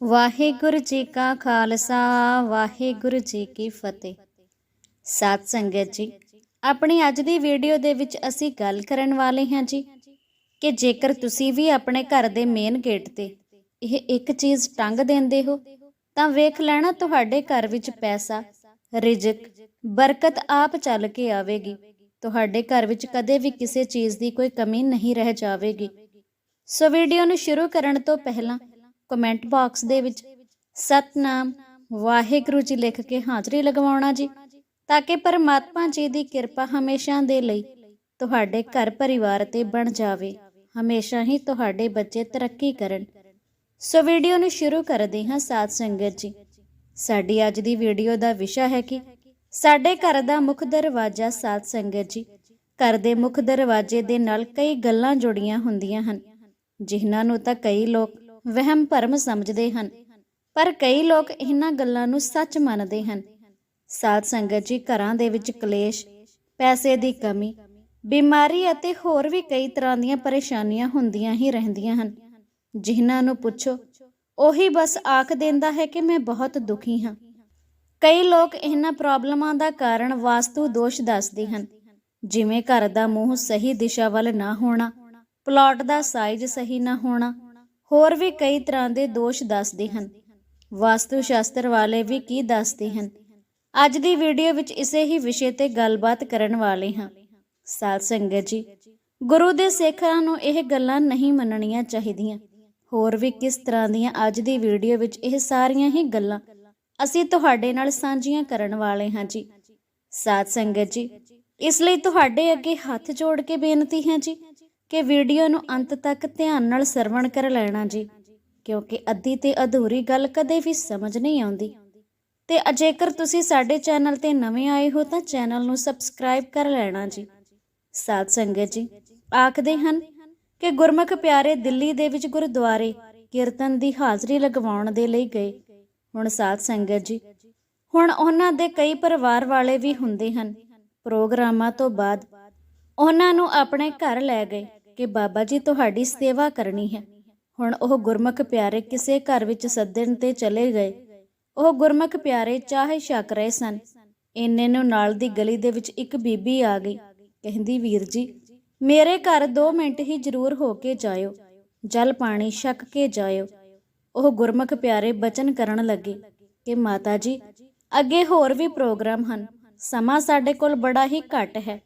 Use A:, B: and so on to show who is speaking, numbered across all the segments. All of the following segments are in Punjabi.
A: ਵਾਹਿਗੁਰੂ ਜੀ ਕਾ ਖਾਲਸਾ, ਵਾਹਿਗੁਰੂ ਜੀ ਕੀ ਫਤਿਹ। ਸਾਧ ਸੰਗਤ ਜੀ, ਆਪਣੀ ਅੱਜ ਦੀ ਵੀਡੀਓ ਦੇ ਵਿੱਚ ਅਸੀਂ ਗੱਲ ਕਰਨ ਵਾਲੇ ਹਾਂ ਜੀ ਕਿ ਜੇਕਰ ਤੁਸੀਂ ਵੀ ਆਪਣੇ ਘਰ ਦੇ ਮੇਨ ਗੇਟ ਤੇ ਇਹ ਇੱਕ ਚੀਜ਼ ਟੰਗ ਦਿੰਦੇ ਹੋ, ਤਾਂ ਵੇਖ ਲੈਣਾ ਤੁਹਾਡੇ ਘਰ ਵਿੱਚ ਪੈਸਾ, ਰਿਜ਼ਕ, ਬਰਕਤ ਆਪ ਚੱਲ ਕੇ ਆਵੇਗੀ। ਤੁਹਾਡੇ ਘਰ ਵਿੱਚ ਕਦੇ ਵੀ ਕਿਸੇ ਚੀਜ਼ ਦੀ ਕੋਈ ਕਮੀ ਨਹੀਂ ਰਹਿ ਜਾਵੇਗੀ। ਸੋ ਵੀਡੀਓ ਨੂੰ ਸ਼ੁਰੂ ਕਰਨ ਤੋਂ ਪਹਿਲਾਂ ਕਮੈਂਟ ਬਾਕਸ ਦੇ ਵਿੱਚ, ਸਤਨਾਮ ਵਾਹਿਗੁਰੂ ਜੀ ਲਿਖ ਕੇ ਹਾਜ਼ਰੀ ਲਗਵਾਉਣਾ ਜੀ, ਤਾਂ ਕਿ ਪਰਮਾਤਮਾ ਜੀ ਦੀ ਕਿਰਪਾ ਹਮੇਸ਼ਾ ਦੇ ਲਈ ਤੁਹਾਡੇ ਘਰ ਪਰਿਵਾਰ ਤੇ ਬਣ ਜਾਵੇ, ਹਮੇਸ਼ਾ ਹੀ ਤੁਹਾਡੇ ਬੱਚੇ ਤਰੱਕੀ ਕਰਨ। ਸੋ ਵੀਡੀਓ ਨੂੰ ਸ਼ੁਰੂ ਕਰਦੇ ਹਾਂ ਸਾਧ ਸੰਗਤ ਜੀ। ਸਾਡੀ ਅੱਜ ਦੀ ਵੀਡੀਓ ਦਾ ਵਿਸ਼ਾ ਹੈ ਕਿ ਸਾਡੇ ਘਰ ਦਾ ਮੁੱਖ ਦਰਵਾਜ਼ਾ ਸਾਧ ਸੰਗਤ ਜੀ, ਘਰ ਦੇ ਮੁੱਖ ਦਰਵਾਜ਼ੇ ਦੇ ਨਾਲ ਕਈ ਗੱਲਾਂ ਜੁੜੀਆਂ ਹੁੰਦੀਆਂ ਹਨ, ਜਿਨ੍ਹਾਂ ਨੂੰ ਤਾਂ ਕਈ ਲੋਕ ਵਹਿਮ ਭਰਮ ਸਮਝਦੇ ਹਨ। ਪਰ ਕਈ ਲੋਕ ਇਹਨਾਂ ਗੱਲਾਂ ਨੂੰ ਸੱਚ ਮੰਨਦੇ ਹਨ। ਸਾਧ ਸੰਗਤ ਜੀ, ਘਰਾਂ ਦੇ ਵਿੱਚ ਕਲੇਸ਼, ਪੈਸੇ ਦੀ ਕਮੀ, ਬਿਮਾਰੀ ਅਤੇ ਹੋਰ ਵੀ ਕਈ ਤਰ੍ਹਾਂ ਦੀਆਂ ਪਰੇਸ਼ਾਨੀਆਂ ਹੁੰਦੀਆਂ ਹੀ ਰਹਿੰਦੀਆਂ ਹਨ। ਜਿਨ੍ਹਾਂ ਨੂੰ ਪੁੱਛੋ, ਉਹੀ ਬਸ ਆਖ ਦਿੰਦਾ ਹੈ ਕਿ ਮੈਂ ਬਹੁਤ ਦੁਖੀ ਹਾਂ। ਕਈ ਲੋਕ ਇਹਨਾਂ ਪ੍ਰੋਬਲਮਾਂ ਦਾ ਕਾਰਨ ਵਾਸਤੂ ਦੋਸ਼ ਦੱਸਦੇ ਹਨ। ਜਿਵੇਂ ਘਰ ਦਾ ਮੂੰਹ ਸਹੀ ਦਿਸ਼ਾ ਵੱਲ ਨਾ ਹੋਣਾ, ਪਲਾਟ ਦਾ ਸਾਈਜ਼ ਸਹੀ ਨਾ ਹੋਣਾ ਹੋਰ ਵੀ ਕਈ ਤਰ੍ਹਾਂ ਦੇ ਦੋਸ਼ ਦੱਸਦੇ ਹਨ। ਵਾਸਤੂ ਸ਼ਾਸਤਰ ਵਾਲੇ ਵੀ ਕੀ ਦੱਸਦੇ ਹਨ? ਅੱਜ ਦੀ ਵੀਡੀਓ ਵਿੱਚ ਇਸੇ ਹੀ ਵਿਸ਼ੇ ਤੇ ਗੱਲਬਾਤ ਕਰਨ ਵਾਲੇ ਹਾਂ। ਸਾਧ ਸੰਗਤ ਜੀ, ਗੁਰੂ ਦੇ ਸਿੱਖਾਂ ਨੂੰ ਇਹ ਗੱਲਾਂ ਨਹੀਂ ਮੰਨਣੀਆਂ ਚਾਹੀਦੀਆਂ। ਹੋਰ ਵੀ ਕਿਸ ਤਰ੍ਹਾਂ ਦੀਆਂ ਅੱਜ ਦੀ ਵੀਡੀਓ ਵਿੱਚ ਇਹ ਸਾਰੀਆਂ ਹੀ ਗੱਲਾਂ ਅਸੀਂ ਤੁਹਾਡੇ ਨਾਲ ਸਾਂਝੀਆਂ ਕਰਨ ਵਾਲੇ ਹਾਂ ਜੀ। ਸਾਧ ਸੰਗਤ ਜੀ, ਇਸ ਲਈ ਤੁਹਾਡੇ ਅੱਗੇ ਹੱਥ ਜੋੜ ਕੇ ਬੇਨਤੀ ਹੈ ਜੀ ਕਿ ਵੀਡੀਓ ਨੂੰ ਅੰਤ ਤੱਕ ਧਿਆਨ ਨਾਲ ਸਰਵਣ ਕਰ ਲੈਣਾ ਜੀ, ਕਿਉਂਕਿ ਅੱਧੀ ਤੇ ਅਧੂਰੀ ਗੱਲ ਕਦੇ ਵੀ ਸਮਝ ਨਹੀਂ ਆਉਂਦੀ। ਤੇ ਜੇਕਰ ਤੁਸੀਂ ਸਾਡੇ ਚੈਨਲ ਤੇ ਨਵੇਂ ਆਏ ਹੋ ਤਾਂ ਚੈਨਲ ਨੂੰ ਸਬਸਕ੍ਰਾਈਬ ਕਰ ਲੈਣਾ ਜੀ। ਸਾਧ ਸੰਗਤ ਜੀ, ਆਖਦੇ ਹਨ ਕਿ ਗੁਰਮੁਖ ਪਿਆਰੇ ਦਿੱਲੀ ਦੇ ਵਿੱਚ ਗੁਰਦੁਆਰੇ ਕੀਰਤਨ ਦੀ ਹਾਜ਼ਰੀ ਲਗਵਾਉਣ ਦੇ ਲਈ ਗਏ। ਹੁਣ ਸਾਧ ਸੰਗਤ ਜੀ, ਹੁਣ ਉਹਨਾਂ ਦੇ ਕਈ ਪਰਿਵਾਰ ਵਾਲੇ ਵੀ ਹੁੰਦੇ ਹਨ। ਪ੍ਰੋਗਰਾਮਾਂ ਤੋਂ ਬਾਅਦ ਉਹਨਾਂ ਨੂੰ ਆਪਣੇ ਘਰ ਲੈ ਗਏ। ਕਿ ਬਾਬਾ ਜੀ, ਤੁਹਾਡੀ ਸੇਵਾ ਕਰਨੀ ਹੈ। ਹੁਣ ਉਹ ਗੁਰਮੁਖ ਪਿਆਰੇ ਕਿਸੇ ਘਰ ਵਿੱਚ ਸੱਦਣ ਤੇ ਚਲੇ ਗਏ। ਉਹ ਗੁਰਮੁਖ ਪਿਆਰੇ ਚਾਹੇ ਛਕ ਰਹੇ ਸਨ। ਇੰਨੇ ਨੂੰ ਨਾਲ ਦੀ ਗਲੀ ਦੇ ਵਿੱਚ ਇੱਕ ਬੀਬੀ ਆ ਗਈ। ਕਹਿੰਦੀ, ਵੀਰ ਜੀ, ਮੇਰੇ ਘਰ 2 ਮਿੰਟ ਹੀ ਜ਼ਰੂਰ ਹੋ ਕੇ ਜਾਇਓ। ਜਲ ਪਾਣੀ ਛਕ ਕੇ ਜਾਇਓ। ਉਹ ਗੁਰਮੁਖ ਪਿਆਰੇ ਬਚਨ ਕਰਨ ਲੱਗੇ ਕਿ, ਮਾਤਾ ਜੀ, ਅੱਗੇ ਹੋਰ ਵੀ ਪ੍ਰੋਗਰਾਮ ਹਨ। ਸਮਾਂ ਸਾਡੇ ਕੋਲ ਬੜਾ ਹੀ ਘੱਟ ਹੈ।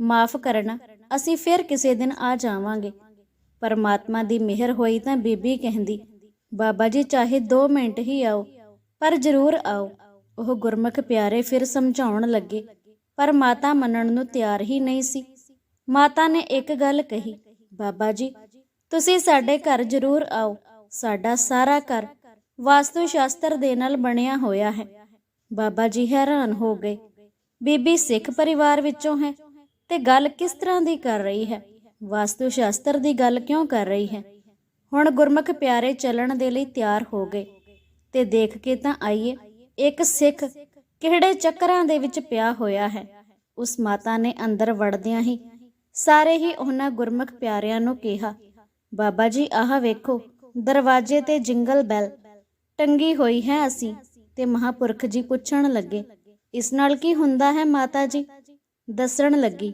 A: ਮਾਫ ਕਰਨਾ ਅਸੀਂ ਫਿਰ ਕਿਸੇ ਦਿਨ ਆ ਜਾਵਾਂਗੇ। ਪਰਮਾਤਮਾ ਦੀ ਮਿਹਰ ਹੋਈ ਤਾਂ ਬੀਬੀ ਕਹਿੰਦੀ, ਬਾਬਾ ਜੀ, ਚਾਹੇ 2 ਮਿੰਟ ਹੀ ਆਓ, ਪਰ ਜ਼ਰੂਰ ਆਓ। ਉਹ ਗੁਰਮੁਖ ਪਿਆਰੇ ਫਿਰ ਸਮਝਾਉਣ ਲੱਗੇ। ਪਰ ਮਾਤਾ ਮੰਨਣ ਨੂੰ ਤਿਆਰ ਹੀ ਨਹੀਂ ਸੀ। ਮਾਤਾ ਨੇ ਇੱਕ ਗੱਲ ਕਹੀ, ਬਾਬਾ ਜੀ, ਤੁਸੀਂ ਸਾਡੇ ਘਰ ਜ਼ਰੂਰ ਆਓ। ਸਾਡਾ ਸਾਰਾ ਘਰ ਵਾਸਤੂ ਸ਼ਾਸਤਰ ਦੇ ਨਾਲ ਬਣਿਆ ਹੋਇਆ ਹੈ। ਬਾਬਾ ਜੀ ਹੈਰਾਨ ਹੋ ਗਏ। ਬੀਬੀ ਸਿੱਖ ਪਰਿਵਾਰ ਵਿੱਚੋਂ ਹੈ। ਤੇ ਗੱਲ ਕਿਸ ਤਰ੍ਹਾਂ ਦੀ ਕਰ ਰਹੀ ਹੈ? ਵਾਸਤੂ ਸ਼ਾਸਤਰ ਦੀ ਗੱਲ ਕਿਉਂ ਕਰ ਰਹੀ ਹੈ? ਹੁਣ ਗੁਰਮੁਖ ਪਿਆਰੇ ਚੱਲਣ ਦੇ ਲਈ ਤਿਆਰ ਹੋ ਗਏ ਤੇ ਦੇਖ ਕੇ ਤਾਂ ਆਈਏ, ਇੱਕ ਸਿੱਖ ਕਿਹੜੇ ਚੱਕਰਾਂ ਦੇ ਵਿੱਚ ਪਿਆ ਹੋਇਆ ਹੈ? ਉਸ ਮਾਤਾ ਨੇ ਅੰਦਰ ਵੜਦਿਆਂ ਹੀ ਸਾਰੇ ਹੀ ਉਹਨਾਂ ਗੁਰਮੁਖ ਪਿਆਰਿਆਂ ਨੂੰ ਕਿਹਾ, ਬਾਬਾ ਜੀ, ਆਹ ਵੇਖੋ, ਦਰਵਾਜ਼ੇ ਤੇ ਜਿੰਗਲ ਬੈਲ ਟੰਗੀ ਹੋਈ ਹੈ ਅਸੀਂ। ਤੇ ਮਹਾਪੁਰਖ ਜੀ ਪੁੱਛਣ ਲੱਗੇ, ਇਸ ਨਾਲ ਕੀ ਹੁੰਦਾ ਹੈ ਮਾਤਾ ਜੀ? ਦੱਸਣ ਲੱਗੀ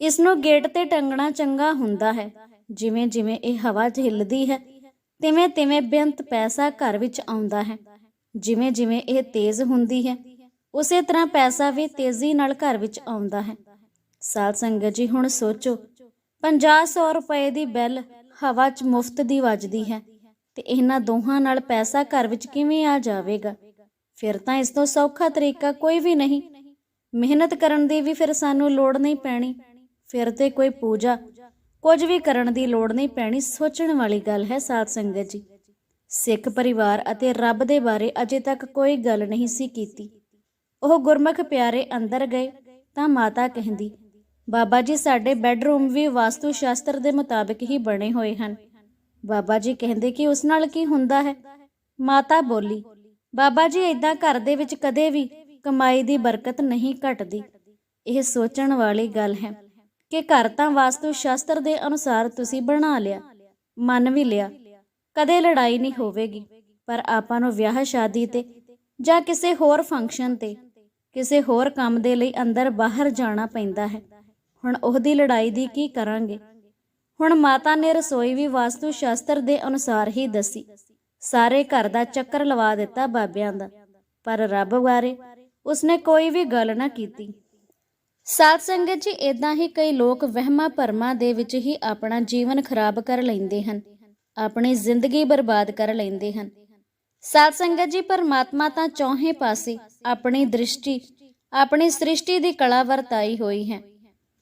A: ਇਸ ਨੂੰ ਗੇਟ ਤੇ ਟੰਗਣਾ ਚੰਗਾ ਹੁੰਦਾ ਹੈ। ਜਿਵੇਂ ਜਿਵੇਂ ਇਹ ਹਵਾ 'ਚ ਹਿੱਲਦੀ ਹੈ, ਤਿਵੇਂ ਤਿਵੇਂ ਬੇਅੰਤ ਪੈਸਾ ਘਰ ਵਿੱਚ ਆਉਂਦਾ ਹੈ। ਜਿਵੇਂ ਜਿਵੇਂ ਇਹ ਤੇਜ਼ ਹੁੰਦੀ ਹੈ, ਉਸੇ ਤਰ੍ਹਾਂ ਪੈਸਾ ਵੀ ਤੇਜ਼ੀ ਨਾਲ ਘਰ ਵਿੱਚ ਆਉਂਦਾ ਹੈ। ਸਾਧ ਸੰਗਤ ਜੀ, ਹੁਣ ਸੋਚੋ 50-100 ਰੁਪਏ ਦੀ ਬੈਲ ਹਵਾ 'ਚ ਮੁਫਤ ਦੀ ਵੱਜਦੀ ਹੈ ਤੇ ਇਹਨਾਂ ਦੋਹਾਂ ਨਾਲ ਪੈਸਾ ਘਰ ਵਿੱਚ ਕਿਵੇਂ ਆ ਜਾਵੇਗਾ? ਫਿਰ ਤਾਂ ਇਸ ਤੋਂ ਸੌਖਾ ਤਰੀਕਾ ਕੋਈ ਵੀ ਨਹੀਂ। ਮਿਹਨਤ ਕਰਨ ਦੀ ਵੀ ਫਿਰ ਸਾਨੂੰ ਲੋੜ ਨਹੀਂ ਪੈਣੀ। ਫਿਰ ਤੇ ਕੋਈ ਪੂਜਾ, ਕੁਝ ਵੀ ਕਰਨ ਦੀ ਲੋੜ ਨਹੀਂ ਪੈਣੀ ਸੋਚਣ ਵਾਲੀ ਗੱਲ ਹੈ ਸਾਧ ਸੰਗਤ ਜੀ। ਸਿੱਖ ਪਰਿਵਾਰ ਅਤੇ ਰੱਬ ਦੇ ਬਾਰੇ ਅਜੇ ਤੱਕ ਕੋਈ ਗੱਲ ਨਹੀਂ ਸੀ ਕੀਤੀ। ਉਹ ਗੁਰਮੁਖ ਪਿਆਰੇ ਅੰਦਰ ਗਏ ਤਾਂ ਮਾਤਾ ਕਹਿੰਦੀ, ਬਾਬਾ ਜੀ, ਸਾਡੇ ਬੈੱਡਰੂਮ ਵੀ ਵਾਸਤੂ ਸ਼ਾਸਤਰ ਦੇ ਮੁਤਾਬਕ ਹੀ ਬਣੇ ਹੋਏ ਹਨ। ਬਾਬਾ ਜੀ ਕਹਿੰਦੇ ਕਿ ਉਸ ਨਾਲ ਕੀ ਹੁੰਦਾ ਹੈ? ਮਾਤਾ ਬੋਲੀ, ਬਾਬਾ ਜੀ ਇਦਾਂ ਘਰ ਦੇ ਵਿੱਚ ਕਦੇ ਵੀ ਕਮਾਈ ਦੀ ਬਰਕਤ ਨਹੀਂ ਘਟਦੀ। ਇਹ ਸੋਚਣ ਵਾਲੀ ਗੱਲ ਹੈ। ਕਿ ਘਰ ਤਾਂ ਵਾਸਤੂ ਸ਼ਾਸਤਰ ਦੇ ਅਨੁਸਾਰ ਤੁਸੀਂ ਬਣਾ ਲਿਆ, ਮੰਨ ਵੀ ਲਿਆ। ਕਦੇ ਲੜਾਈ ਨਹੀਂ ਹੋਵੇਗੀ, ਪਰ ਆਪਾਂ ਨੂੰ ਵਿਆਹ ਸ਼ਾਦੀ ਤੇ ਜਾਂ ਕਿਸੇ ਹੋਰ ਫੰਕਸ਼ਨ ਤੇ, ਕਿਸੇ ਹੋਰ ਕੰਮ ਦੇ ਲਈ ਅੰਦਰ ਬਾਹਰ ਜਾਣਾ ਪੈਂਦਾ ਹੈ। ਹੁਣ ਉਹਦੀ ਲੜਾਈ ਦੀ ਕੀ ਕਰਾਂਗੇ? ਹੁਣ ਮਾਤਾ ਨੇ ਰਸੋਈ ਵੀ ਵਾਸਤੂ ਸ਼ਾਸਤਰ ਦੇ ਅਨੁਸਾਰ ਹੀ ਦੱਸੀ। ਸਾਰੇ ਘਰ ਦਾ ਚੱਕਰ ਲਵਾ ਦਿੱਤਾ ਬਾਬਿਆਂ ਦਾ, ਪਰ ਰੱਬ ਬਾਰੇ ਉਸਨੇ ਕੋਈ ਵੀ ਗੱਲ ਨਾ ਕੀਤੀ। ਸਾਧ ਸੰਗਤ ਜੀ ਇਦਾਂ ਹੀ ਕਈ ਲੋਕ ਵਹਿਮਾਂ ਭਰਮਾਂ ਦੇ ਵਿੱਚ ਹੀ ਆਪਣਾ ਜੀਵਨ ਖਰਾਬ ਕਰ ਲੈਂਦੇ ਹਨ, ਆਪਣੀ ਜ਼ਿੰਦਗੀ ਬਰਬਾਦ ਕਰ ਲੈਂਦੇ ਹਨ। ਸਾਧ ਸੰਗਤ ਜੀ, ਪਰਮਾਤਮਾ ਤਾਂ ਚੌਹਾਂ ਪਾਸੇ ਆਪਣੀ ਦ੍ਰਿਸ਼ਟੀ, ਆਪਣੀ ਸ੍ਰਿਸ਼ਟੀ ਦੀ ਕਲਾ ਵਰਤਾਈ ਹੋਈ ਹੈ।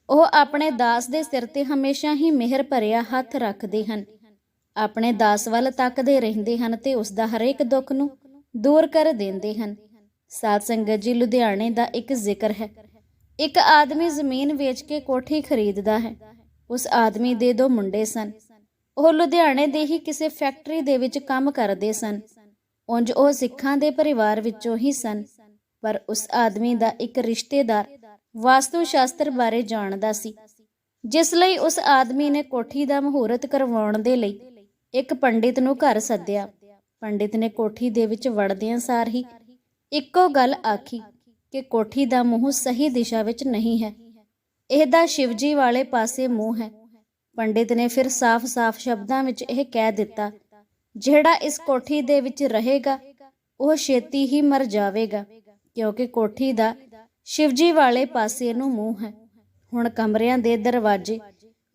A: ਉਹ ਆਪਣੇ ਦਾਸ ਦੇ ਸਿਰ ਤੇ ਹਮੇਸ਼ਾ ਹੀ ਮਿਹਰ ਭਰਿਆ ਹੱਥ ਰੱਖਦੇ ਹਨ। ਆਪਣੇ ਦਾਸ ਵੱਲ ਤੱਕਦੇ ਰਹਿੰਦੇ ਹਨ ਤੇ ਉਸ ਦਾ ਹਰੇਕ ਦੁੱਖ ਨੂੰ ਦੂਰ ਕਰ ਦਿੰਦੇ ਹਨ। ਸਾਧ ਸੰਗਤ ਜੀ, ਲੁਧਿਆਣੇ ਦਾ ਇੱਕ ਜ਼ਿਕਰ ਹੈ। ਇੱਕ ਆਦਮੀ ਜ਼ਮੀਨ ਵੇਚ ਕੇ ਕੋਠੀ ਖਰੀਦਦਾ ਹੈ। ਉਸ ਆਦਮੀ ਦੇ ਦੋ ਮੁੰਡੇ ਸਨ। ਉਹ ਲੁਧਿਆਣੇ ਦੇ ਹੀ ਕਿਸੇ ਫੈਕਟਰੀ ਦੇ ਵਿੱਚ ਕੰਮ ਕਰਦੇ ਸਨ। ਉਂਝ ਉਹ ਸਿੱਖਾਂ ਦੇ ਪਰਿਵਾਰ ਵਿੱਚੋਂ ਹੀ ਸਨ। ਪਰ ਉਸ ਆਦਮੀ ਦਾ ਇੱਕ ਰਿਸ਼ਤੇਦਾਰ ਵਾਸਤੂ ਸ਼ਾਸਤਰ ਬਾਰੇ ਜਾਣਦਾ ਸੀ, ਜਿਸ ਲਈ ਉਸ ਆਦਮੀ ਨੇ ਕੋਠੀ ਦਾ ਮਹੂਰਤ ਕਰਵਾਉਣ ਦੇ ਲਈ ਇੱਕ ਪੰਡਿਤ ਨੂੰ ਘਰ ਸੱਦਿਆ। ਪੰਡਿਤ ਨੇ ਕੋਠੀ ਦੇ ਵਿੱਚ ਵੜਦਿਆਂ ਸਾਰ ਹੀ ਇੱਕੋ ਗੱਲ ਆਖੀ ਕਿ ਕੋਠੀ ਦਾ ਮੂੰਹ ਸਹੀ ਦਿਸ਼ਾ ਵਿੱਚ ਨਹੀਂ ਹੈ। ਇਹਦਾ ਸ਼ਿਵਜੀ ਵਾਲੇ ਪਾਸੇ ਮੂੰਹ ਹੈ। ਪੰਡਿਤ ਨੇ ਫਿਰ ਸਾਫ਼-ਸਾਫ਼ ਸ਼ਬਦਾਂ ਵਿੱਚ ਇਹ ਕਹਿ ਦਿੱਤਾ, ਜਿਹੜਾ ਇਸ ਕੋਠੀ ਦੇ ਵਿੱਚ ਰਹੇਗਾ, ਉਹ ਛੇਤੀ ਹੀ ਮਰ ਜਾਵੇਗਾ, ਕਿਉਂਕਿ ਕੋਠੀ ਦਾ ਸ਼ਿਵਜੀ ਵਾਲੇ ਪਾਸੇ ਨੂੰ ਮੂੰਹ ਹੈ। ਹੁਣ ਕਮਰਿਆਂ ਦੇ ਦਰਵਾਜ਼ੇ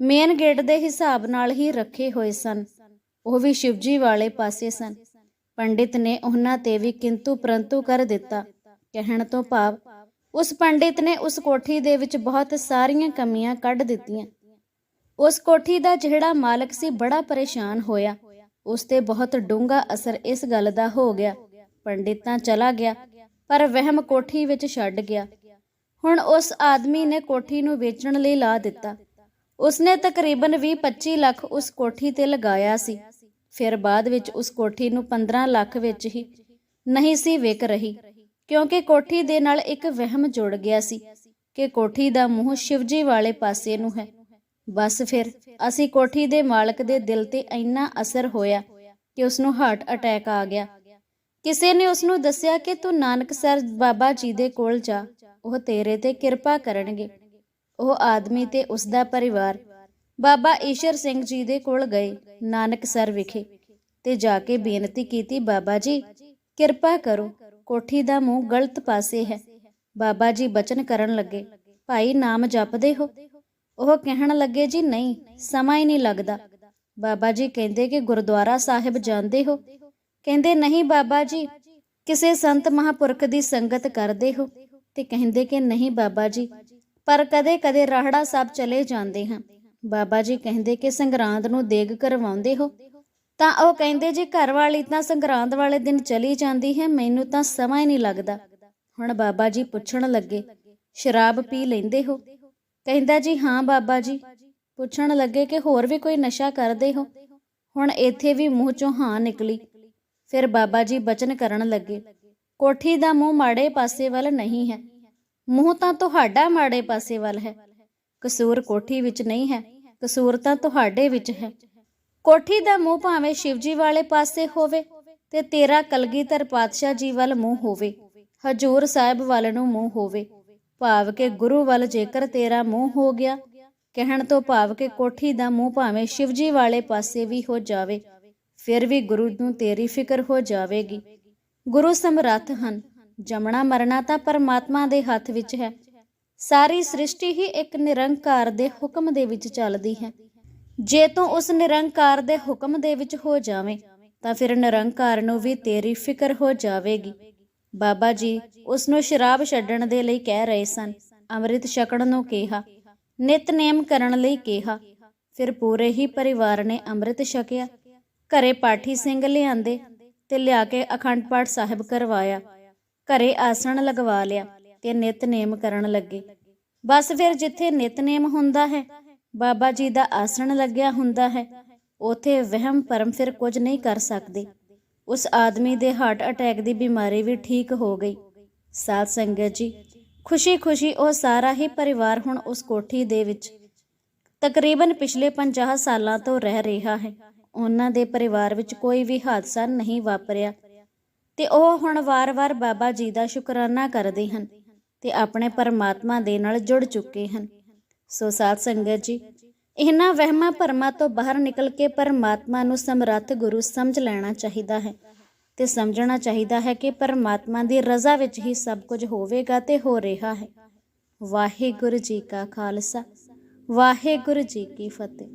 A: ਮੇਨ ਗੇਟ ਦੇ ਹਿਸਾਬ ਨਾਲ ਹੀ ਰੱਖੇ ਹੋਏ ਸਨ। ਉਹ ਵੀ ਸ਼ਿਵਜੀ ਵਾਲੇ ਪਾਸੇ ਸਨ। ਪੰਡਿਤ ਨੇ ਉਹਨਾਂ ਤੇ ਵੀ ਕਿੰਤੂ ਪਰੰਤੂ ਕਰ ਦਿੱਤਾ। ਕਹਿਣ ਤੋਂ ਭਾਵ ਉਸ ਪੰਡਿਤ ਨੇ ਉਸ ਕੋਠੀ ਦੇ ਵਿੱਚ ਬਹੁਤ ਸਾਰੀਆਂ ਕਮੀਆਂ ਕੱਢ ਦਿੱਤੀਆਂ। ਉਸ ਕੋਠੀ ਦਾ ਜਿਹੜਾ ਮਾਲਕ ਸੀ ਬੜਾ ਪਰੇਸ਼ਾਨ ਹੋਇਆ। ਉਸ ਤੇ ਬਹੁਤ ਡੂੰਘਾ ਅਸਰ ਇਸ ਗੱਲ ਦਾ ਹੋ ਗਿਆ। ਪੰਡਿਤ ਤਾਂ ਚਲਾ ਗਿਆ, ਪਰ ਵਹਿਮ ਕੋਠੀ ਵਿੱਚ ਛੱਡ ਗਿਆ। ਹੁਣ ਉਸ ਆਦਮੀ ਨੇ ਕੋਠੀ ਨੂੰ ਵੇਚਣ ਲਈ ਲਾ ਦਿੱਤਾ। ਉਸਨੇ ਤਕਰੀਬਨ 20-25 ਲੱਖ ਉਸ ਕੋਠੀ ਤੇ ਲਗਾਇਆ ਸੀ। ਫਿਰ ਬਾਅਦ ਵਿੱਚ ਉਸ ਕੋਠੀ ਨੂੰ 15 ਲੱਖ ਵਿੱਚ ਹੀ ਨਹੀਂ ਸੀ ਵਿਕ ਰਹੀ। ਕਿਉਂਕਿ ਕੋਠੀ ਦੇ ਨਾਲ ਇੱਕ ਵਹਿਮ ਜੁੜ ਗਿਆ ਸੀ ਕਿ ਕੋਠੀ ਦਾ ਮੂੰਹ ਸ਼ਿਵਜੀ ਵਾਲੇ ਪਾਸੇ ਨੂੰ ਹੈ। ਬਸ ਫਿਰ ਅਸੀਂ ਕੋਠੀ ਦੇ ਮਾਲਕ ਦੇ ਦਿਲ ਤੇ ਇੰਨਾ ਅਸਰ ਹੋਇਆ ਕਿ ਉਸ ਨੂੰ ਹਾਰਟ ਅਟੈਕ ਆ ਗਿਆ। ਕਿਸੇ ਨੇ ਉਸ ਨੂੰ ਦੱਸਿਆ ਕਿ ਤੂੰ ਨਾਨਕਸਰ ਬਾਬਾ ਜੀ ਦੇ ਕੋਲ ਜਾ, ਉਹ ਤੇਰੇ ਤੇ ਕਿਰਪਾ ਕਰਨਗੇ। ਉਹ ਆਦਮੀ ਤੇ ਉਸ ਦਾ ਪਰਿਵਾਰ, ਬਾਬਾ ਈਸ਼ਰ ਸਿੰਘ ਜੀ ਦੇ ਕੋਲ ਗਏ ਨਾਨਕ ਸਰ ਵਿਖੇ ਤੇ ਜਾ ਕੇ ਬੇਨਤੀ ਕੀਤੀ, ਬਾਬਾ ਜੀ ਕਿਰਪਾ ਕਰੋ, ਕੋਠੀ ਦਾ ਮੂੰਹ ਗਲਤ ਪਾਸੇ ਹੈ। ਬਾਬਾ ਜੀ ਬਚਨ ਕਰਨ ਲੱਗੇ, ਭਾਈ, ਨਾਮ ਜਪਦੇ ਹੋ? ਉਹ ਕਹਿਣ ਲੱਗੇ, ਜੀ ਨਹੀਂ, ਸਮਾਂ ਹੀ ਨਹੀਂ ਲੱਗਦਾ। ਬਾਬਾ ਜੀ ਕਹਿੰਦੇ ਕਿ ਗੁਰਦੁਆਰਾ ਸਾਹਿਬ ਜਾਂਦੇ ਹੋ। ਕਹਿੰਦੇ, ਨਹੀਂ ਬਾਬਾ ਜੀ, ਕਿਸੇ ਸੰਤ ਮਹਾਪੁਰਖ ਦੀ ਸੰਗਤ ਕਰਦੇ ਹੋ? ਤੇ ਕਹਿੰਦੇ ਕਿ, ਨਹੀਂ ਬਾਬਾ ਜੀ, ਪਰ ਕਦੇ-ਕਦੇ ਰਾਹੜਾ ਸਾਹਿਬ ਚਲੇ ਜਾਂਦੇ ਹਾਂ। ਬਾਬਾ ਜੀ ਕਹਿੰਦੇ ਕਿ ਸੰਗਰਾਂਦ ਨੂੰ ਦੇਗ ਕਰਵਾਉਂਦੇ ਹੋ। ਤਾਂ ਉਹ ਕਹਿੰਦੇ ਜੀ ਘਰ ਵਾਲੀ ਤਾਂ ਸੰਗਰਾਂਦ ਵਾਲੇ ਦਿਨ ਚਲੀ ਜਾਂਦੀ ਹੈ, ਮੈਨੂੰ ਤਾਂ ਸਮਾਂ ਹੀ ਨਹੀਂ ਲੱਗਦਾ। ਹੁਣ ਬਾਬਾ ਜੀ ਪੁੱਛਣ ਲੱਗੇ, ਸ਼ਰਾਬ ਪੀ ਲੈਂਦੇ ਹੋ? ਕਹਿੰਦਾ ਜੀ, ਹਾਂ ਬਾਬਾ ਜੀ। ਪੁੱਛਣ ਲੱਗੇ ਕਿ ਹੋਰ ਵੀ ਕੋਈ ਨਸ਼ਾ ਕਰਦੇ ਹੋ? ਹੁਣ ਇੱਥੇ ਵੀ ਮੂੰਹ ਚੋਂ ਹਾਂ ਨਿਕਲੀ। ਫਿਰ ਬਾਬਾ ਜੀ ਬਚਨ ਕਰਨ ਲੱਗੇ, ਕੋਠੀ ਦਾ ਮੂੰਹ ਮਾੜੇ ਪਾਸੇ ਵੱਲ ਨਹੀਂ ਹੈ। ਮੂੰਹ ਤਾਂ ਤੁਹਾਡਾ ਮਾੜੇ ਪਾਸੇ ਵੱਲ ਹੈ। ਕਸੂਰ ਕੋਠੀ ਵਿੱਚ ਨਹੀਂ ਹੈ, ਕਸੂਰ ਤਾਂ ਤੁਹਾਡੇ ਵਿੱਚ ਹੈ। ਕੋਠੀ ਦਾ ਮੂੰਹ ਭਾਵੇਂ ਸ਼ਿਵਜੀ ਵਾਲੇ ਪਾਸੇ ਹੋਵੇ ਤੇ ਤੇਰਾ ਕਲਗੀਧਰ ਪਾਤਸ਼ਾਹ ਜੀ ਵੱਲ ਮੂੰਹ ਹੋਵੇ, ਹਜੂਰ ਸਾਹਿਬ ਵੱਲ ਨੂੰ ਮੂੰਹ ਹੋਵੇ। ਭਾਵ ਕਿ ਗੁਰੂ ਵੱਲ ਜੇਕਰ ਤੇਰਾ ਮੂੰਹ ਹੋ ਗਿਆ, ਕਹਿਣ ਤੋਂ ਭਾਵ ਕਿ ਕੋਠੀ ਦਾ ਮੂੰਹ ਭਾਵੇਂ ਸ਼ਿਵਜੀ ਵਾਲੇ ਪਾਸੇ ਵੀ ਹੋ ਜਾਵੇ, ਫਿਰ ਵੀ ਗੁਰੂ ਨੂੰ ਤੇਰੀ ਫਿਕਰ ਹੋ ਜਾਵੇਗੀ। ਗੁਰੂ ਸਮਰੱਥ ਹਨ, ਜਮਣਾ ਮਰਨਾ ਤਾਂ ਪਰਮਾਤਮਾ ਦੇ ਹੱਥ ਵਿੱਚ ਹੈ। ਸਾਰੀ ਸ੍ਰਿਸ਼ਟੀ ਹੀ ਇੱਕ ਨਿਰੰਕਾਰ ਦੇ ਹੁਕਮ ਦੇ ਵਿੱਚ ਚੱਲਦੀ ਹੈ। ਜੇ ਤੂੰ ਉਸ ਨਿਰੰਕਾਰ ਦੇ ਹੁਕਮ ਦੇ ਵਿੱਚ ਹੋ ਜਾਵੇਂ, ਤਾਂ ਫਿਰ ਨਿਰੰਕਾਰ ਨੂੰ ਵੀ ਤੇਰੀ ਫਿਕਰ ਹੋ ਜਾਵੇਗੀ। ਬਾਬਾ ਜੀ ਉਸ ਨੂੰ ਸ਼ਰਾਬ ਛੱਡਣ ਦੇ ਲਈ ਕਹਿ ਰਹੇ ਸਨ। ਅੰਮ੍ਰਿਤ ਛਕਣ ਨੂੰ ਕਿਹਾ ਨਿਤਨੇਮ ਕਰਨ ਲਈ ਕਿਹਾ। ਫਿਰ ਪੂਰੇ ਹੀ ਪਰਿਵਾਰ ਨੇ ਅੰਮ੍ਰਿਤ ਛਕਿਆ। ਘਰੇ ਪਾਠੀ ਸਿੰਘ ਲਿਆਂਦੇ ਤੇ ਲਿਆ ਕੇ ਅਖੰਡ ਪਾਠ ਸਾਹਿਬ ਕਰਵਾਇਆ। ਘਰੇ ਆਸਣ ਲਗਵਾ ਲਿਆ ਤੇ ਨਿਤਨੇਮ ਕਰਨ ਲੱਗੇ। ਬਸ ਫਿਰ ਜਿੱਥੇ ਨਿਤਨੇਮ ਹੁੰਦਾ ਹੈ ਬਾਬਾ ਜੀ ਦਾ ਆਸਣ ਲੱਗਿਆ ਹੁੰਦਾ ਹੈ। ਉਥੇ ਵਹਿਮ ਪਰਮ ਫਿਰ ਕੁਝ ਨਹੀਂ ਕਰ ਸਕਦੇ। ਉਸ ਆਦਮੀ ਦੇ ਹਾਰਟ ਅਟੈਕ ਦੀ ਬਿਮਾਰੀ ਵੀ ਠੀਕ ਹੋ ਗਈ। ਸਾਧ ਸੰਗਤ ਜੀ, ਖੁਸ਼ੀ-ਖੁਸ਼ੀ ਉਹ ਸਾਰਾ ਹੀ ਪਰਿਵਾਰ ਹੁਣ ਉਸ ਕੋਠੀ ਦੇ ਵਿੱਚ ਤਕਰੀਬਨ ਪਿਛਲੇ 50 ਸਾਲਾਂ ਤੋਂ ਰਹਿ ਰਿਹਾ ਹੈ। ਉਹਨਾਂ ਦੇ ਪਰਿਵਾਰ ਵਿੱਚ ਕੋਈ ਵੀ ਹਾਦਸਾ ਨਹੀਂ ਵਾਪਰਿਆ। ਤੇ ਉਹ ਹੁਣ ਵਾਰ-ਵਾਰ ਬਾਬਾ ਜੀ ਦਾ ਸ਼ੁਕਰਾਨਾ ਕਰਦੇ ਹਨ ਤੇ ਆਪਣੇ ਪਰਮਾਤਮਾ ਦੇ ਨਾਲ ਜੁੜ ਚੁੱਕੇ ਹਨ। ਸੋ ਸਾਧ ਸੰਗਤ ਜੀ, ਇਹਨਾਂ ਵਹਿਮਾਂ ਭਰਮਾਂ ਤੋਂ ਬਾਹਰ ਨਿਕਲ ਕੇ ਪਰਮਾਤਮਾ ਨੂੰ ਸਮਰੱਥ ਗੁਰੂ ਸਮਝ ਲੈਣਾ ਚਾਹੀਦਾ ਹੈ ਤੇ ਸਮਝਣਾ ਚਾਹੀਦਾ ਹੈ ਕਿ ਪਰਮਾਤਮਾ ਦੀ ਰਜ਼ਾ ਵਿੱਚ ਹੀ ਸਭ ਕੁਝ ਹੋਵੇਗਾ ਤੇ ਹੋ ਰਿਹਾ ਹੈ। ਵਾਹਿਗੁਰੂ ਜੀ ਕਾ ਖਾਲਸਾ, ਵਾਹਿਗੁਰੂ ਜੀ ਕੀ ਫਤਿਹ।